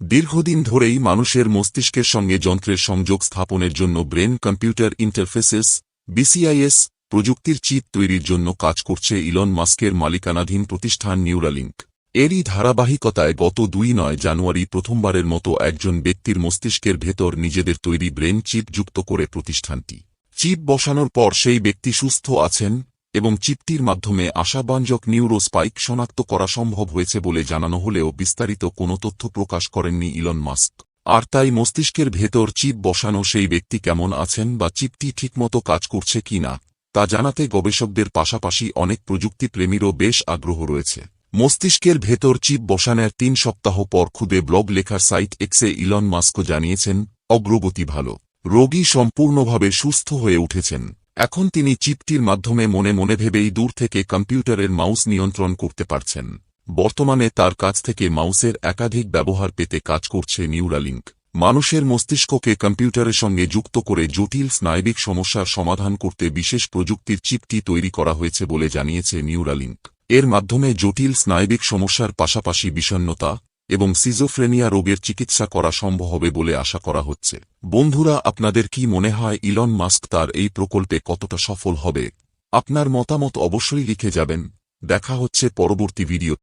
দীর্ঘদিন ধরেই মানুষের মস্তিষ্কের সঙ্গে যন্ত্রের সংযোগ স্থাপনের জন্য ব্রেন কম্পিউটার ইন্টারফেসেস, বিসিআইএস প্রযুক্তির চিপ তৈরির জন্য কাজ করছে ইলন মাস্কের মালিকানাধীন প্রতিষ্ঠান নিউরালিঙ্ক এরই ধারাবাহিকতায় গত দুই নয় জানুয়ারি প্রথমবারের মতো একজন ব্যক্তির মস্তিষ্কের ভেতর নিজেদের তৈরি ব্রেন চিপ যুক্ত করে প্রতিষ্ঠানটি। চিপ বসানোর পর সেই ব্যক্তি সুস্থ আছেন এবং চিপটির মাধ্যমে আশাবাঞ্জক নিউরো স্পাইক শনাক্ত করা সম্ভব হয়েছে বলে জানানো হলেও বিস্তারিত কোনো তথ্য প্রকাশ করেননি ইলন মাস্ক। আর তাই মস্তিষ্কের ভেতর চিপ বসানো সেই ব্যক্তি কেমন আছেন বা চিপটি ঠিকমতো কাজ করছে কিনা তা জানাতে গবেষকদের পাশাপাশি অনেক প্রযুক্তিপ্রেমীরও বেশ আগ্রহ রয়েছে। মস্তিষ্কের ভেতর চিপ বসানোর তিন সপ্তাহ পর খুদে ব্লগ লেখার সাইট এক্সে ইলন মাস্ক জানিয়েছেন, অগ্রগতি ভালো। রোগী সম্পূর্ণভাবে সুস্থ হয়ে উঠেছেন। এখন তিনি চিপটির মাধ্যমে মনে মনে ভেবেই দূর থেকে কম্পিউটারের মাউস নিয়ন্ত্রণ করতে পারছেন। বর্তমানে তার কাছ থেকে মাউসের একাধিক ব্যবহার পেতে কাজ করছে নিউরালিঙ্ক মানুষের মস্তিষ্ককে কম্পিউটারের সঙ্গে যুক্ত করে জটিল স্নায়বিক সমস্যার সমাধান করতে বিশেষ প্রযুক্তির চিপটি তৈরি করা হয়েছে বলে জানিয়েছে নিউরালিঙ্ক এর মাধ্যমে জটিল স্নায়বিক সমস্যার পাশাপাশি বিষণ্নতা এবং সিজোফ্রেনিয়া রোগের চিকিৎসা করা সম্ভব হবে বলে আশা করা হচ্ছে। বন্ধুরা, আপনাদের কি মনে হয় ইলন মাস্ক তার এই প্রকল্পে কতটা সফল হবে? আপনার মতামত অবশ্যই লিখে যাবেন। দেখা হচ্ছে পরবর্তী ভিডিও